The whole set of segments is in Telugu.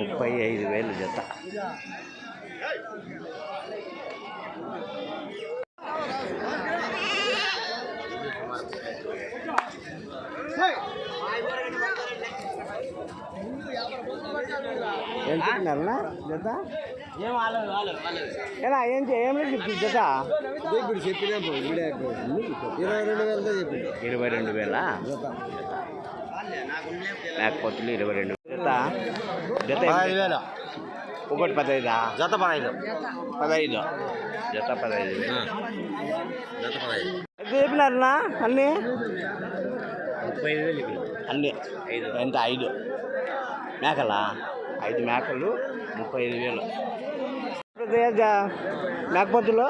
ముప్పై ఐదు వేలు జత ఏం చెప్పినారన్నా జత ఏం వాళ్ళది వాళ్ళది వాళ్ళది ఎలా ఏం ఏం లేదు జత. ఇప్పుడు చెప్పినా ఇరవై రెండు వేలతో చెప్పి. ఇరవై రెండు వేల? లేకపోతే ఇరవై రెండు జత. జత వేలు. ఒకటి పదహైదా? జత పదహైదు. పదహైదు. జత పదహైదు జత పదహైదు. ఎంత చెప్పినారన్నా అన్నీ? ముప్పై ఐదు వేలు అన్నీ. ఐదు. ఎంత? ఐదు. మేకలా? ఐదు మేకలు ముప్పై ఐదు వేలు. మేకపోతులు?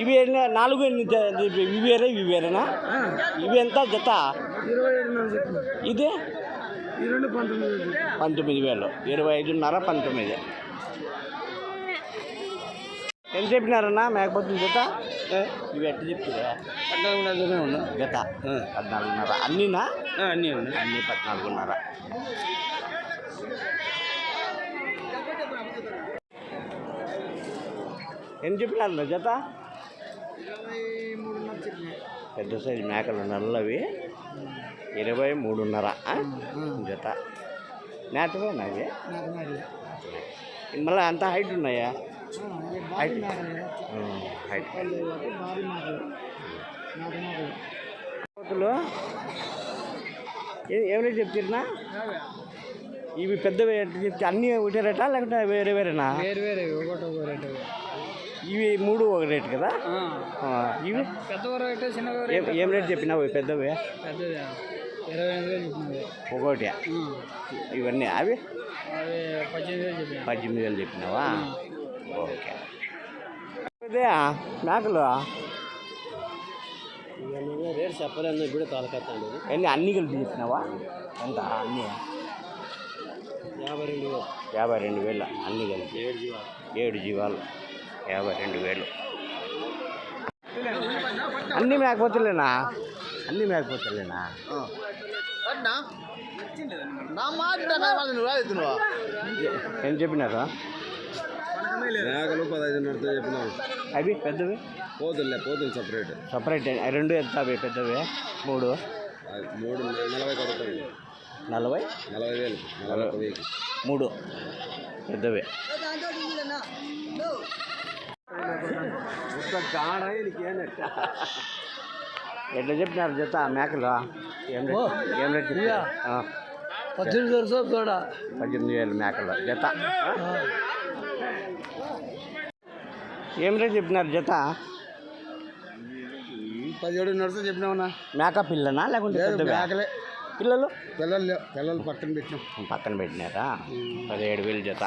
ఇవి ఎన్ని? నాలుగు ఇవి వేరే ఇవి వేరేనా? ఇవి ఎంత? జత? ఇది? పంతొమ్మిది వేలు. ఇరవై ఐదున్నర పంతొమ్మిది. ఎంత చెప్పినారన్నా మేకపోతుల జత? ఇవి ఎట్లా పద్నాలుగున్నర ఉన్నా జత? పద్నాలుగున్నర. అన్నీనా? అన్నీ ఉన్నాయి. అన్నీ పద్నాలుగున్నర. ఎన్ని చెప్పినారు జత? పెద్ద సైజు మేకలు నల్లవి. ఇరవై మూడున్నర జత. నేతవే నావి మళ్ళీ అంత హైట్ ఉన్నాయా? హైట్ హైట్ కోతులు ఏమైనా చెప్తున్నా ఇవి పెద్దవి చెప్తే అన్నీ ఒకటే రేటా లేకుంటే వేరే వేరేనా? వేరు వేరే ఒకటి ఒక రేటు. ఇవి మూడు ఒక రేట్ కదా? ఇవి? రేటు ఏం రేట్ చెప్పినావు పెద్దవి? పెద్దది ఇరవై ఎనిమిది వేలు చెప్పినది ఒకటి. ఇవన్నీ అవి? అవి పద్దెనిమిది వేలు చెప్పిన పద్దెనిమిది వేలు చెప్పినావా? ఓకే. ఇదే మేకలు? రేటు చెప్పలేదు ఇప్పుడు తలకెత్తాను. ఎన్ని అన్నీ కలిపి చెప్పినావా? ఎంత? అన్నీ. యాభై రెండు వేలు అన్నీ కలిపి ఏడు జీవాలు. యాభై రెండు వేలు. అన్నీ మేకపోతలేనా? అన్నీ మేకపోతలేనా? ఏం చెప్పినారా? మేకలు పదహైదున్నరతో చెప్పినావు అవి పెద్దవి? పోతులే పోతులు సపరేట్. సపరేట్ రెండు ఎంత అవి పెద్దవి? మూడు? మూడు నలభై కొడుతుంది నలభై? నలభై వేలు. నలభై మూడు. పెద్దవి. ఎట్లా చెప్పినారు జత మేకలు? ఏం ఏం రేట్ పద్దెనిమిది వరకు కూడా పద్దెనిమిది వేలు మేకలు. జత? ఏం రేట్ చెప్పినారు జత? పదిహేడున్నరతో చెప్పినావునా మేక పిల్లనా లేకుంటే మేకలే. పిల్లలు? పిల్లలు లేవు. పిల్లలు పక్కన పెట్టినాం. పక్కన పెట్టినారా? పదిహేడు వేలు జత.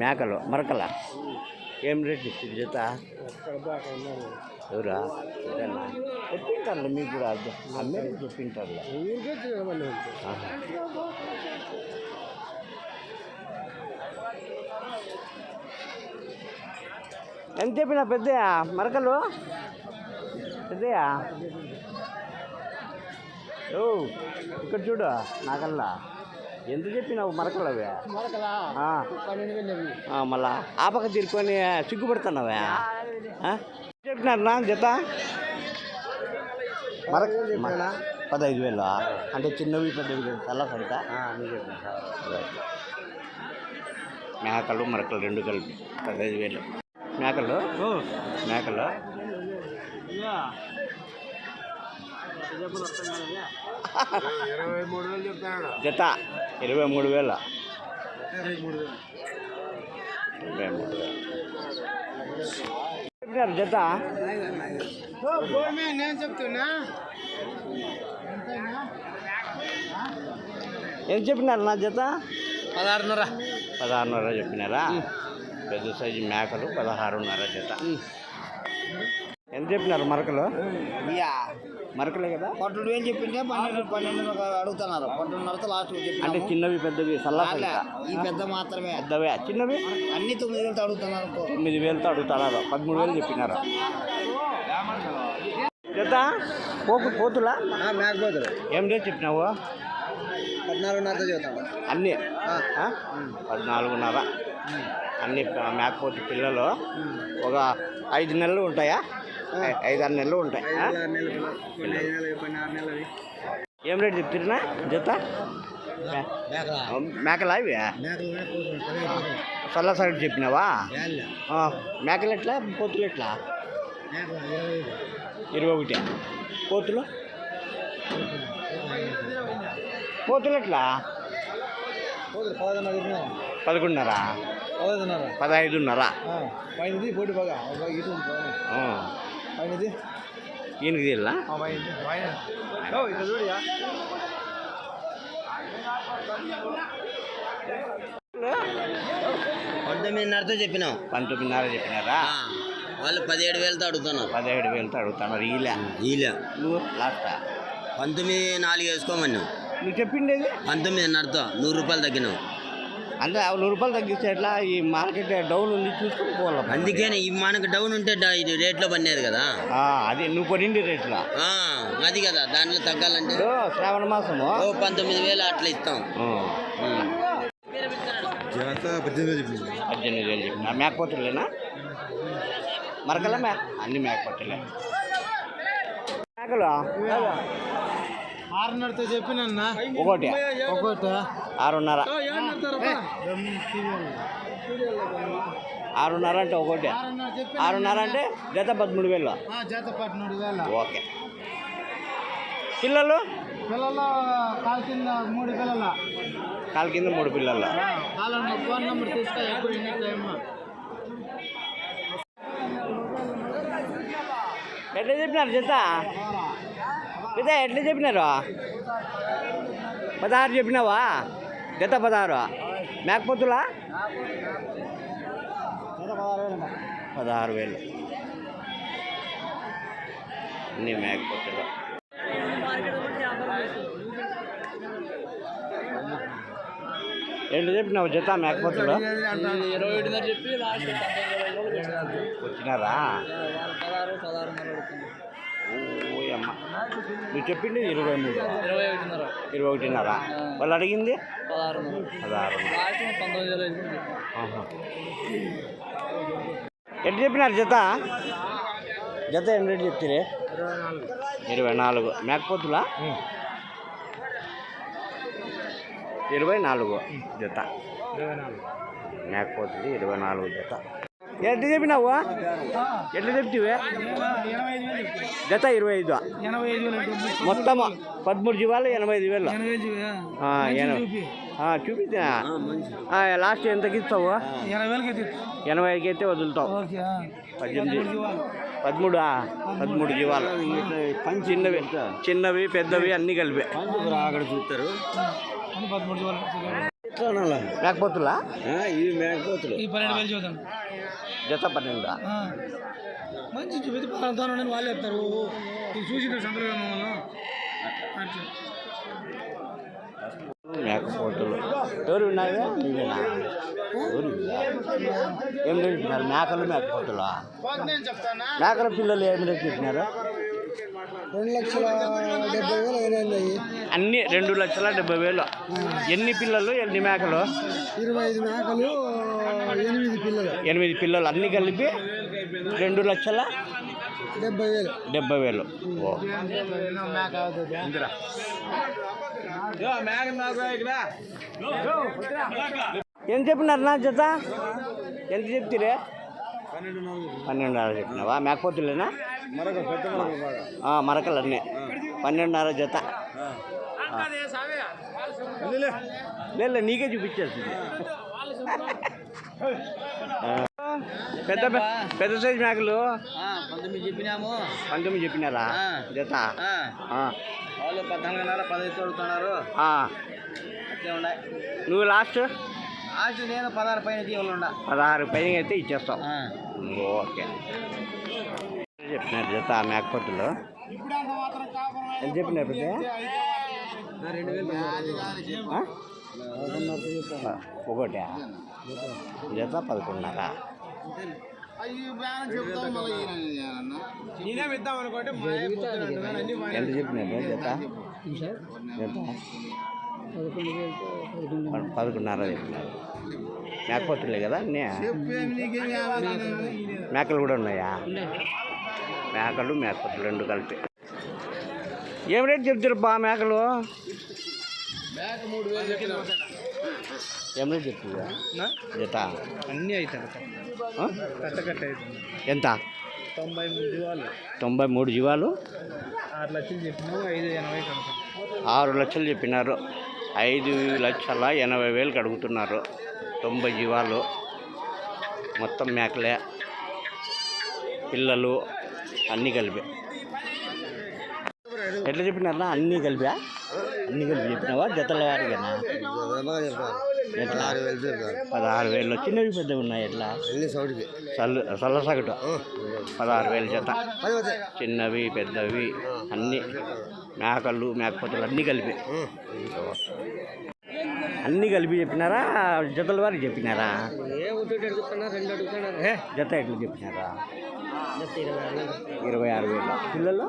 మేకలు మరకల? ఏం రేట్ ఇచ్చింది జత? ఎవరా? చెప్పింటారులే మీకు కూడా. అది అమ్మే చెప్పింటారులే ఆహా. ఎంత చెప్పిన పెద్దయా మరకలు? పెద్దయా ఓ ఇక్కడ చూడు నాకల్లా. ఎంత చెప్పినావు మరకలు? అవి. మళ్ళా ఆ పక్క తిరుక్కొని సిగ్గుపడుతున్నావా? చెప్పినారు నా జత? మర మ- పదహైదు వేలు. అంటే చిన్నవి పెద్దవి తెల్ల మేకలు మరకలు రెండు కలిపి. పదహైదు వేలు. మేకలు? మేకలు? జత ఇరవై మూడు వేలు ఇరవై మూడు వేలు జత. నేను చెప్తున్నా ఏం చెప్పినారు నా జత? పదహారున్నర. పదహారున్నర చెప్పినారా? పెద్ద సైజు మేకలు పదహారున్నర జత. ఎంత చెప్పినారు మరకలు? మరకలే కదా? పన్నెండు వేలు చెప్పింటే పన్నెండు పన్నెండు అడుగుతున్నారు. పన్నెండున్నరతో లాస్ట్ అంటే చిన్నవి పెద్దవి సల్లా. ఈ పెద్ద మాత్రమే. పెద్దవే చిన్నవి? అన్ని తొమ్మిది వేలతో అడుగుతున్నారు తొమ్మిది వేలతో అడుగుతున్నారు. పదమూడు వేలు చెప్పినారు. జత పోకు పోతులా? మేకపోతారు ఏం రేట్ చెప్పినావు? పద్నాలుగున్నరతో చెబుతాను అన్నీ? పద్నాలుగున్నర. అన్ని మేకపోతు పిల్లలు ఒక ఐదు నెలలు ఉంటాయా? ఐదు ఆరు నెలలు ఉంటాయి. ఆ? ఏం రేట్ చెప్తున్నా జత? మేకలా ఇవి? సల్ల సైడ్ చెప్పినావా? ఆ, మేకలు ఎట్లా? పోతులు ఎట్లా? ఇరవై ఒకటి. పోతులు? పోతులు ఎట్లా? పదకొండున్నర పదహైదున్నర. పైనది పోటీ బాగా ఇటు ఆ. పైనది ఈయనకి చూడయా పంతొమ్మిదిన్నరతో చెప్పినాం పంతొమ్మిదిన్నర చెప్పినారా వాళ్ళు పదిహేడు వేలతో అడుగుతున్నారు పదిహేడు వేలతో అడుగుతున్నారు ఈలే వీళ్ళ నువ్వు లాస్టా పంతొమ్మిది నాలుగు వేసుకోమన్నాం నువ్వు చెప్పిండేది పంతొమ్మిదిన్నరతో నూరు రూపాయలు తగ్గినాం అంటే ఆ నూరు రూపాయలు తగ్గిస్తే ఎట్లా? ఈ మార్కెట్ డౌన్ ఉంది చూసుకుని పోవాలి అందుకని ఈ మనకు డౌన్ ఉంటే డా- ఇది రేట్లో పడినది కదా? ఆ, అది నువ్వు కొనిండి రేట్లో. ఆ, అది కదా దాంట్లో తగ్గాలంటే. ఇప్పుడు శ్రావణ మాసము. ఓ పంతొమ్మిది వేలు అట్లా ఇస్తాం. ఆ, ఉమ్. పద్దెనిమిది వేలు చెప్పిన. మేకపోతులేనా? మరకల మే అన్ని మేకపోతులే. మేకలు? ఆరున్నరతో చెప్పినన్న ఒకటి. ఒకటి. ఆరున్నర. ఆరున్నర అంటే ఒకటి. ఆరున్నర అంటే జత పదమూడు వేలు. చేత పట్టినూడు వేల. ఓకే. పిల్లలు? పిల్లలు కాల్ కింద మూడు పిల్లల. కాలు కింద మూడు పిల్లలు. ఫోన్ నెంబర్ తీసుకో ఎప్పుడు ఎన్ని టైం ఎట్లా చెప్పినారు జత? జత ఎట్లా చెప్పినారు? పదహారు చెప్పినావా? జత పదహారు మేకపోతులా? పదహారు వేలు. అన్నీ మేకపోతులు. ఎట్లా చెప్పినావు జత మేకపోతులు? వచ్చినారా? నువ్వు చెప్పింది ఇరవై మూడు. ఇరవై ఒకటిన్నర. ఇరవై ఒకటిన్నర. వాళ్ళు అడిగింది? పదహారు లాస్ట్ పంతొమ్మిది వేలు. ఎట్లా చెప్పినారు జత? జత ఎన్ని రేట్లు చెప్తే ఇరవై నాలుగు ఇరవై నాలుగు. మేకపోతులా? ఇరవై నాలుగు జత. ఇరవై నాలుగు. మేకపోతుంది ఇరవై నాలుగు జత. ఎట్లా చెప్పినావు? ఎట్లా చెప్తివే? జత ఇరవై ఐదు మొత్తం పదమూడు జీవాలు ఎనభై. ఐదు వేలు చూపిస్తా లాస్ట్ ఎంతకి ఇస్తావు ఎనభై ఐదుకి అయితే వదులుతావు. పద్దెనిమిది. పదమూడు? పదమూడు జీవాలు. చిన్నవి చిన్నవి పెద్దవి అన్నీ కలిపి. అక్కడ చూస్తారు అని పదమూడు జీవాలు మేకపోతులా ఇవి మేకపోతులు. ఈ పన్నెండు వేలు చూద్దాం. జత పన్నెండు? మంచి చూపితే పలానా వాళ్ళు చెప్తారు. ఇది చూసి సంతలో అట్లా. మేకపోతులు. ఎవరు ఉన్నాయా నువ్వేనా ఎవరు ఏం రేటు మేకలు మేకపోతులా? మేకల పిల్లలు ఏం రేటు రెండు లక్షల డెబ్బై వేలు అయినాయి అన్ని రెండు లక్షల డెబ్బై వేలు. ఎన్ని పిల్లలు ఎన్ని మేకలు? ఇరవై ఐదు మేకలు ఎనిమిది పిల్లలు. ఎనిమిది పిల్లలు అన్ని కలిపి రెండు లక్షల డెబ్బై వేలు. డెబ్బై వేలు. ఓ. ఎంత చెప్పినారు నా జత? ఎంత చెప్తిరే? పన్నెండున్నర చెప్పినావా? మేకపోతులేనా? మరొక పెద్ద మరొక బాగా. ఆ, మరకలు అన్నీ పన్నెండున్నర జత. లేదు నీకే చూపించేస్తుంది. పెద్ద పెద్ద సైజు మేకలు? పంతొమ్మిది చెప్పినాము. పంతొమ్మిది చెప్పినారా? ఆ. జత? ఆ, వాళ్ళు పద్నాలుగున్నర పదహైదు అడుగుతున్నారు. ఆ. అట్లే ఉన్నాయి. నువ్వు లాస్ట్? ఆశ నేను పదహారు పైన ఉండ. పదహారు పైన అయితే ఇచ్చేస్తావు ఓకే. చెప్పినారు జత మేకపోతులు ఎంత చెప్పినారు పెద్ద? ఆ? ఒకటా? జత పదకొండున్నర. ఎంత చెప్పినారు జత? జత? పదకొండున్నర చెప్పినారు. మేకపోతులే కదా అన్నీ? మేకలు కూడా ఉన్నాయా? మేకలు మేకపోతులు రెండు కలిపి. ఏం రేట్ చెప్తారు బా మేకలు? ఏం రేట్ చెప్తుందా? జత? అన్నీ ఎంత? తొంభై మూడు జీవాలు. తొంభై మూడు జీవాలు? ఆరు లక్షలు చెప్పినాము ఐదు ఎనభై ఆరు లక్షలు చెప్పినారు. ఐదు లక్షల ఎనభై వేలకు అడుగుతున్నారు. తొంభై జీవాలు మొత్తం మేకలే పిల్లలు అన్నీ కలిపి. ఎట్లా చెప్పినారా అన్నీ కలిపా? అన్నీ కలిపి చెప్పినావా? జతల ఎట్లా? పదహారు వేలు చిన్నవి పెద్దవి ఉన్నాయి ఎట్లా? చల్ల చల్ల సగటు. పదహారు వేలు జత. చిన్నవి పెద్దవి అన్నీ. మేకలు మేకపోతలు అన్నీ కలిపి. అన్నీ కలిపి చెప్పినారా? జతల వారికి చెప్పినారా? జత ఎట్లు చెప్పినారా? ఇరవై ఆరు వేలు. పిల్లలు?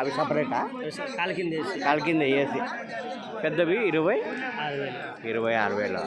అవి సపరేటా? కాలు కింద వేసి పెద్దవి ఇరవై? ఇరవై ఆరు వేలు.